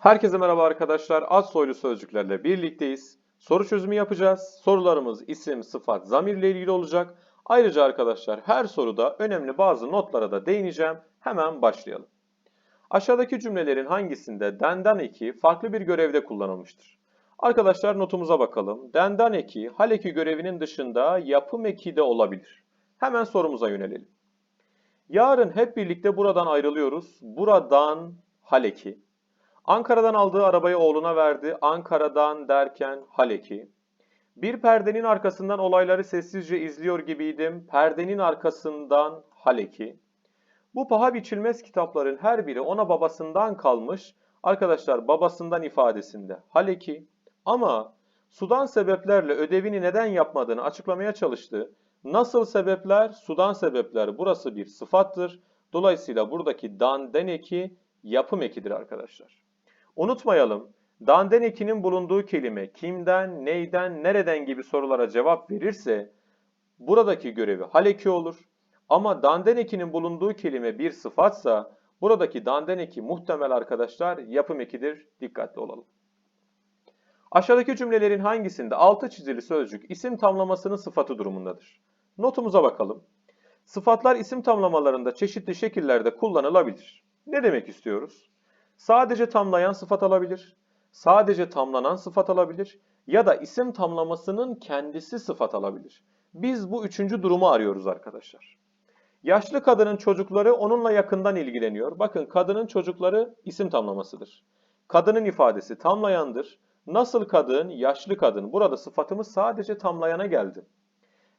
Herkese merhaba arkadaşlar. Az soylu sözcüklerle birlikteyiz. Soru çözümü yapacağız. Sorularımız isim, sıfat, zamirle ilgili olacak. Ayrıca arkadaşlar her soruda önemli bazı notlara da değineceğim. Hemen başlayalım. Aşağıdaki cümlelerin hangisinde denden eki farklı bir görevde kullanılmıştır? Arkadaşlar notumuza bakalım. Denden eki, hal eki görevinin dışında yapım eki de olabilir. Hemen sorumuza yönelelim. Yarın hep birlikte buradan ayrılıyoruz. Buradan hal eki. Ankara'dan aldığı arabayı oğluna verdi. Ankara'dan derken Haleki. Bir perdenin arkasından olayları sessizce izliyor gibiydim. Perdenin arkasından Haleki. Bu paha biçilmez kitapların her biri ona babasından kalmış. Arkadaşlar babasından ifadesinde Haleki. Ama sudan sebeplerle ödevini neden yapmadığını açıklamaya çalıştı. Nasıl sebepler? Sudan sebepler. Burası bir sıfattır. Dolayısıyla buradaki dan den eki yapım ekidir arkadaşlar. Unutmayalım, danden ekinin bulunduğu kelime kimden, neyden, nereden gibi sorulara cevap verirse buradaki görevi hal eki olur. Ama danden ekinin bulunduğu kelime bir sıfatsa buradaki danden eki muhtemel arkadaşlar yapım ekidir. Dikkatli olalım. Aşağıdaki cümlelerin hangisinde altı çizili sözcük isim tamlamasının sıfatı durumundadır? Notumuza bakalım. Sıfatlar isim tamlamalarında çeşitli şekillerde kullanılabilir. Ne demek istiyoruz? Sadece tamlayan sıfat alabilir, sadece tamlanan sıfat alabilir ya da isim tamlamasının kendisi sıfat alabilir. Biz bu üçüncü durumu arıyoruz arkadaşlar. Yaşlı kadının çocukları onunla yakından ilgileniyor. Bakın kadının çocukları isim tamlamasıdır. Kadının ifadesi tamlayandır. Nasıl kadın, yaşlı kadın. Burada sıfatımız sadece tamlayana geldi.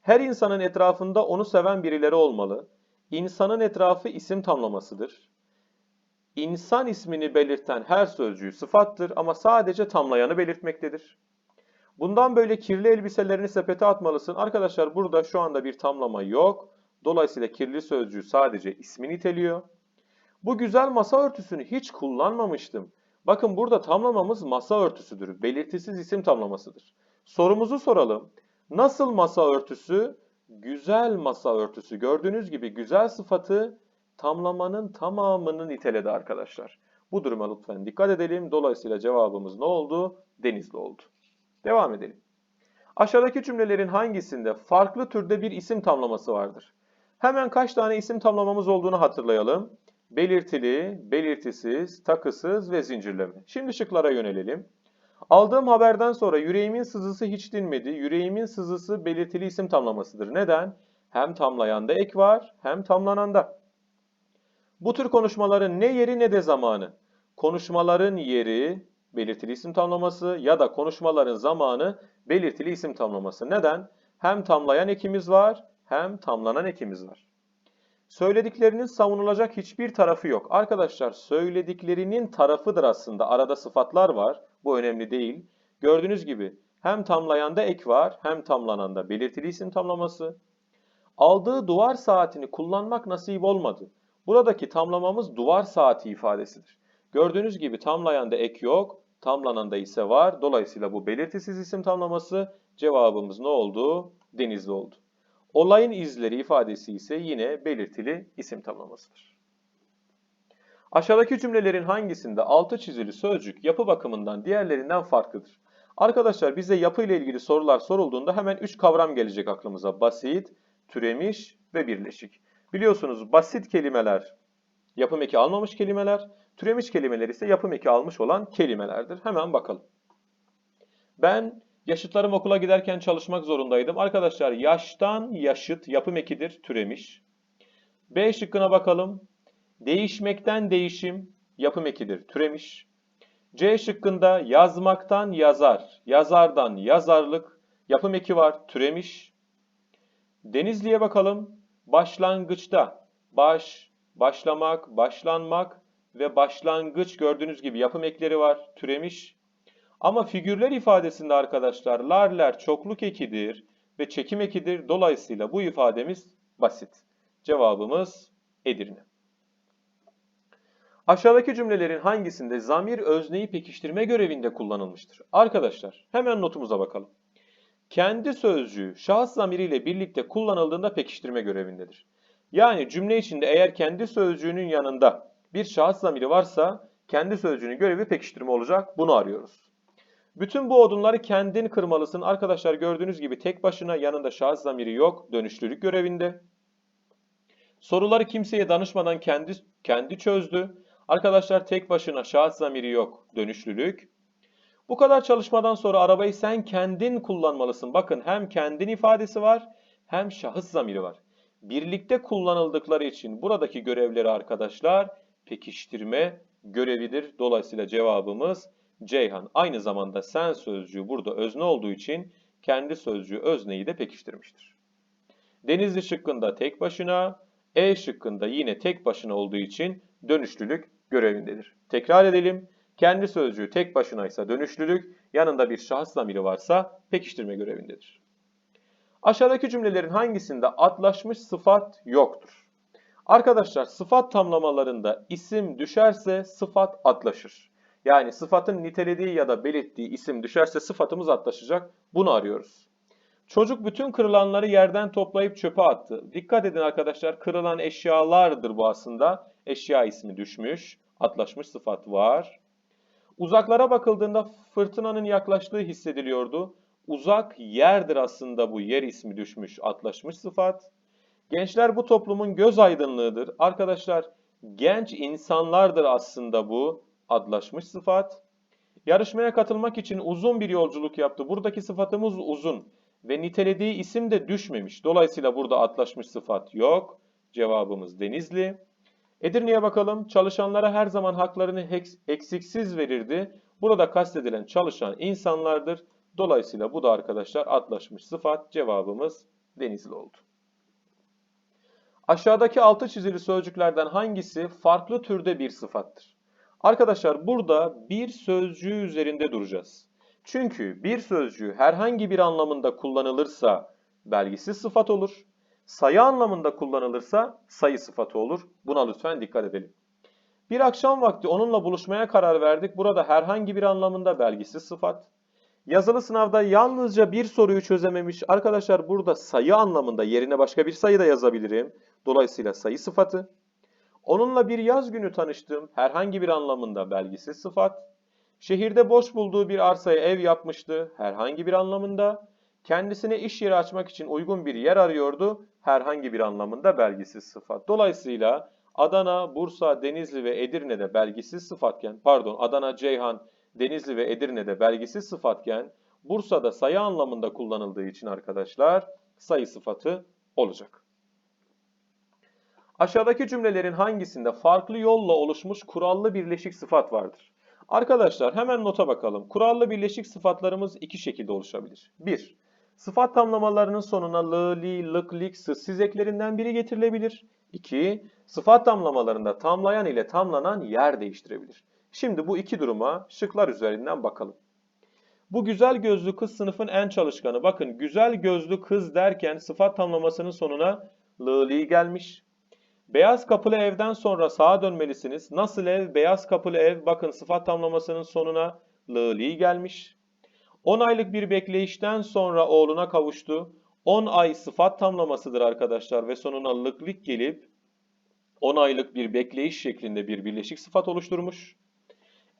Her insanın etrafında onu seven birileri olmalı. İnsanın etrafı isim tamlamasıdır. İnsan ismini belirten her sözcüğü sıfattır ama sadece tamlayanı belirtmektedir. Bundan böyle kirli elbiselerini sepete atmalısın. Arkadaşlar burada şu anda bir tamlama yok. Dolayısıyla kirli sözcüğü sadece ismi niteliyor. Bu güzel masa örtüsünü hiç kullanmamıştım. Bakın burada tamlamamız masa örtüsüdür. Belirtisiz isim tamlamasıdır. Sorumuzu soralım. Nasıl masa örtüsü? Güzel masa örtüsü. Gördüğünüz gibi güzel sıfatı tamlamanın tamamını niteledi arkadaşlar. Bu duruma lütfen dikkat edelim. Dolayısıyla cevabımız ne oldu? Denizli oldu. Devam edelim. Aşağıdaki cümlelerin hangisinde farklı türde bir isim tamlaması vardır? Hemen kaç tane isim tamlamamız olduğunu hatırlayalım. Belirtili, belirtisiz, takısız ve zincirleme. Şimdi şıklara yönelelim. Aldığım haberden sonra yüreğimin sızısı hiç dinmedi. Yüreğimin sızısı belirtili isim tamlamasıdır. Neden? Hem tamlayanda ek var, hem tamlananda. Bu tür konuşmaların ne yeri ne de zamanı. Konuşmaların yeri belirtili isim tamlaması ya da konuşmaların zamanı belirtili isim tamlaması. Neden? Hem tamlayan ekimiz var hem tamlanan ekimiz var. Söylediklerinin savunulacak hiçbir tarafı yok. Arkadaşlar söylediklerinin tarafıdır aslında. Arada sıfatlar var. Bu önemli değil. Gördüğünüz gibi hem tamlayanda ek var hem tamlananda belirtili isim tamlaması. Aldığı duvar saatini kullanmak nasip olmadı. Buradaki tamlamamız duvar saati ifadesidir. Gördüğünüz gibi tamlayanda ek yok, tamlananda ise var. Dolayısıyla bu belirtisiz isim tamlaması cevabımız ne oldu? Denizli oldu. Olayın izleri ifadesi ise yine belirtili isim tamlamasıdır. Aşağıdaki cümlelerin hangisinde altı çizili sözcük yapı bakımından diğerlerinden farklıdır? Arkadaşlar bize yapı ile ilgili sorular sorulduğunda hemen üç kavram gelecek aklımıza. Basit, türemiş ve birleşik. Biliyorsunuz basit kelimeler yapım eki almamış kelimeler, türemiş kelimeler ise yapım eki almış olan kelimelerdir. Hemen bakalım. Ben yaşıtlarım okula giderken çalışmak zorundaydım. Arkadaşlar yaştan yaşıt yapım ekidir, türemiş. B şıkkına bakalım. Değişmekten değişim yapım ekidir, türemiş. C şıkkında yazmaktan yazar, yazardan yazarlık yapım eki var, türemiş. Denizli'ye bakalım başlangıçta baş, başlamak, başlanmak ve başlangıç gördüğünüz gibi yapım ekleri var, türemiş. Ama figürler ifadesinde arkadaşlar larler çokluk ekidir ve çekim ekidir. Dolayısıyla bu ifademiz basit. Cevabımız Edirne. Aşağıdaki cümlelerin hangisinde zamir özneyi pekiştirme görevinde kullanılmıştır? Arkadaşlar hemen notumuza bakalım kendi sözcüğü şahıs zamiriyle birlikte kullanıldığında pekiştirme görevindedir. Yani cümle içinde eğer kendi sözcüğünün yanında bir şahıs zamiri varsa kendi sözcüğünün görevi pekiştirme olacak. Bunu arıyoruz. Bütün bu odunları kendin kırmalısın. Arkadaşlar gördüğünüz gibi tek başına yanında şahıs zamiri yok. Dönüşlülük görevinde. Soruları kimseye danışmadan kendi kendi çözdü. Arkadaşlar tek başına şahıs zamiri yok. Dönüşlülük. Bu kadar çalışmadan sonra arabayı sen kendin kullanmalısın. Bakın hem kendin ifadesi var hem şahıs zamiri var. Birlikte kullanıldıkları için buradaki görevleri arkadaşlar pekiştirme görevidir. Dolayısıyla cevabımız Ceyhan. Aynı zamanda sen sözcüğü burada özne olduğu için kendi sözcüğü özneyi de pekiştirmiştir. Denizli şıkkında tek başına, E şıkkında yine tek başına olduğu için dönüşlülük görevindedir. Tekrar edelim. Kendi sözcüğü tek başınaysa dönüşlülük, yanında bir şahıs zamiri varsa pekiştirme görevindedir. Aşağıdaki cümlelerin hangisinde atlaşmış sıfat yoktur? Arkadaşlar sıfat tamlamalarında isim düşerse sıfat atlaşır. Yani sıfatın nitelediği ya da belirttiği isim düşerse sıfatımız atlaşacak. Bunu arıyoruz. Çocuk bütün kırılanları yerden toplayıp çöpe attı. Dikkat edin arkadaşlar kırılan eşyalardır bu aslında. Eşya ismi düşmüş. Atlaşmış sıfat var. Uzaklara bakıldığında fırtınanın yaklaştığı hissediliyordu. Uzak yerdir aslında bu yer ismi düşmüş, atlaşmış sıfat. Gençler bu toplumun göz aydınlığıdır. Arkadaşlar genç insanlardır aslında bu adlaşmış sıfat. Yarışmaya katılmak için uzun bir yolculuk yaptı. Buradaki sıfatımız uzun ve nitelediği isim de düşmemiş. Dolayısıyla burada atlaşmış sıfat yok. Cevabımız Denizli. Edirne'ye bakalım. Çalışanlara her zaman haklarını eksiksiz verirdi. Burada kastedilen çalışan insanlardır. Dolayısıyla bu da arkadaşlar atlaşmış sıfat. Cevabımız Denizli oldu. Aşağıdaki altı çizili sözcüklerden hangisi farklı türde bir sıfattır? Arkadaşlar burada bir sözcüğü üzerinde duracağız. Çünkü bir sözcüğü herhangi bir anlamında kullanılırsa belgisiz sıfat olur. Sayı anlamında kullanılırsa sayı sıfatı olur. Buna lütfen dikkat edelim. Bir akşam vakti onunla buluşmaya karar verdik. Burada herhangi bir anlamında belgisiz sıfat. Yazılı sınavda yalnızca bir soruyu çözememiş. Arkadaşlar burada sayı anlamında yerine başka bir sayı da yazabilirim. Dolayısıyla sayı sıfatı. Onunla bir yaz günü tanıştım. Herhangi bir anlamında belgisiz sıfat. Şehirde boş bulduğu bir arsaya ev yapmıştı. Herhangi bir anlamında. Kendisine iş yeri açmak için uygun bir yer arıyordu. Herhangi bir anlamında belgisiz sıfat. Dolayısıyla Adana, Bursa, Denizli ve Edirne'de belgisiz sıfatken, pardon Adana, Ceyhan, Denizli ve Edirne'de belgisiz sıfatken, Bursa'da sayı anlamında kullanıldığı için arkadaşlar sayı sıfatı olacak. Aşağıdaki cümlelerin hangisinde farklı yolla oluşmuş kurallı birleşik sıfat vardır? Arkadaşlar hemen nota bakalım. Kurallı birleşik sıfatlarımız iki şekilde oluşabilir. 1. Sıfat tamlamalarının sonuna lı, li, lık, lik, siz eklerinden biri getirilebilir. 2. Sıfat tamlamalarında tamlayan ile tamlanan yer değiştirebilir. Şimdi bu iki duruma şıklar üzerinden bakalım. Bu güzel gözlü kız sınıfın en çalışkanı. Bakın güzel gözlü kız derken sıfat tamlamasının sonuna lı, li gelmiş. Beyaz kapılı evden sonra sağa dönmelisiniz. Nasıl ev? Beyaz kapılı ev. Bakın sıfat tamlamasının sonuna lı, li gelmiş. 10 aylık bir bekleyişten sonra oğluna kavuştu. 10 ay sıfat tamlamasıdır arkadaşlar ve sonuna lıklık gelip 10 aylık bir bekleyiş şeklinde bir birleşik sıfat oluşturmuş.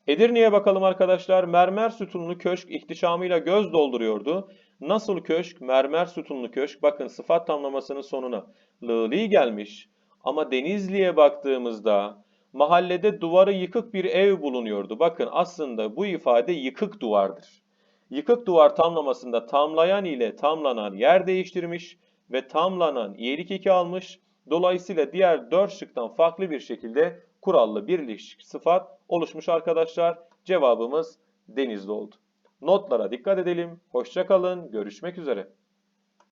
Edirne'ye bakalım arkadaşlar. Mermer sütunlu köşk ihtişamıyla göz dolduruyordu. Nasıl köşk? Mermer sütunlu köşk. Bakın sıfat tamlamasının sonuna lığli gelmiş. Ama Denizli'ye baktığımızda mahallede duvarı yıkık bir ev bulunuyordu. Bakın aslında bu ifade yıkık duvardır. Yıkık duvar tamlamasında tamlayan ile tamlanan yer değiştirmiş ve tamlanan iyilik eki almış. Dolayısıyla diğer dört şıktan farklı bir şekilde kurallı birleşik sıfat oluşmuş arkadaşlar. Cevabımız denizli oldu. Notlara dikkat edelim. Hoşçakalın. Görüşmek üzere.